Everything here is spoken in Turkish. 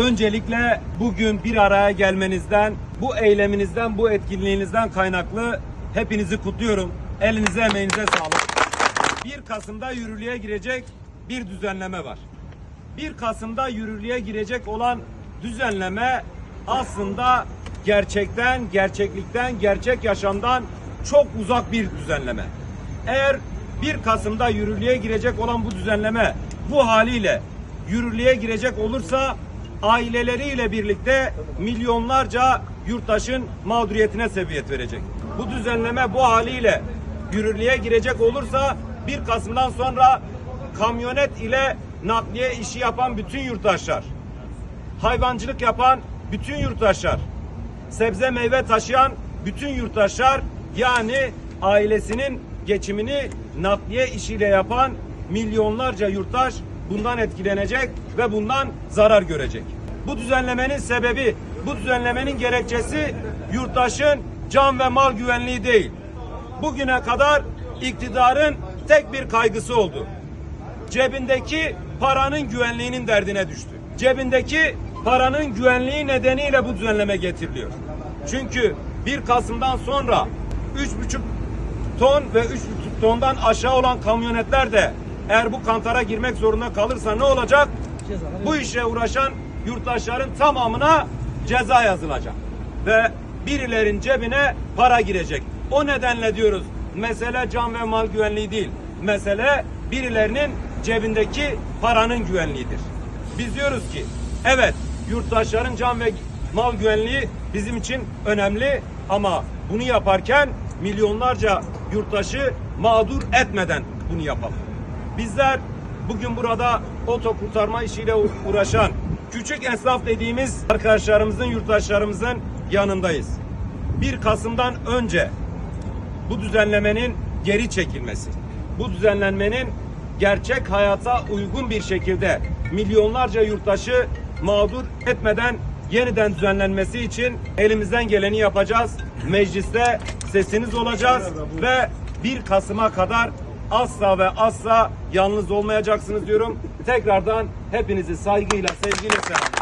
Öncelikle bugün bir araya gelmenizden, bu eyleminizden, bu etkinliğinizden kaynaklı hepinizi kutluyorum. Elinize emeğinize sağlık. 1 Kasım'da yürürlüğe girecek bir düzenleme var. 1 Kasım'da yürürlüğe girecek olan düzenleme aslında gerçekten, gerçeklikten, gerçek yaşamdan çok uzak bir düzenleme. Eğer 1 Kasım'da yürürlüğe girecek olan bu düzenleme bu haliyle yürürlüğe girecek olursa aileleriyle birlikte milyonlarca yurttaşın mağduriyetine sebebiyet verecek. Bu düzenleme bu haliyle yürürlüğe girecek olursa 1 Kasım'dan sonra kamyonet ile nakliye işi yapan bütün yurttaşlar, hayvancılık yapan bütün yurttaşlar, sebze meyve taşıyan bütün yurttaşlar yani ailesinin geçimini nakliye işiyle yapan milyonlarca yurttaş bundan etkilenecek ve bundan zarar görecek. Bu düzenlemenin sebebi, bu düzenlemenin gerekçesi yurttaşın can ve mal güvenliği değil. Bugüne kadar iktidarın tek bir kaygısı oldu cebindeki paranın güvenliğinin derdine düştü. Cebindeki paranın güvenliği nedeniyle bu düzenleme getiriliyor. Çünkü 1 Kasım'dan sonra 3,5 ton ve 3,5 tondan aşağı olan kamyonetler de eğer bu kantara girmek zorunda kalırsa ne olacak? Bu işe uğraşan yurttaşların tamamına ceza yazılacak. Ve birilerin cebine para girecek. O nedenle diyoruz mesele can ve mal güvenliği değil. Mesele birilerinin cebindeki paranın güvenliğidir. Biz diyoruz ki evet yurttaşların can ve mal güvenliği bizim için önemli ama bunu yaparken milyonlarca yurttaşı mağdur etmeden bunu yapalım. Bizler bugün burada oto kurtarma işiyle uğraşan küçük esnaf dediğimiz arkadaşlarımızın, yurttaşlarımızın yanındayız. 1 Kasım'dan önce bu düzenlemenin geri çekilmesi, bu düzenlenmenin gerçek hayata uygun bir şekilde milyonlarca yurttaşı mağdur etmeden yeniden düzenlenmesi için elimizden geleni yapacağız. Mecliste sesiniz olacağız ve 1 Kasım'a kadar asla ve asla yalnız olmayacaksınız diyorum. Tekrardan hepinizi saygıyla, sevgiyle selamlıyorum.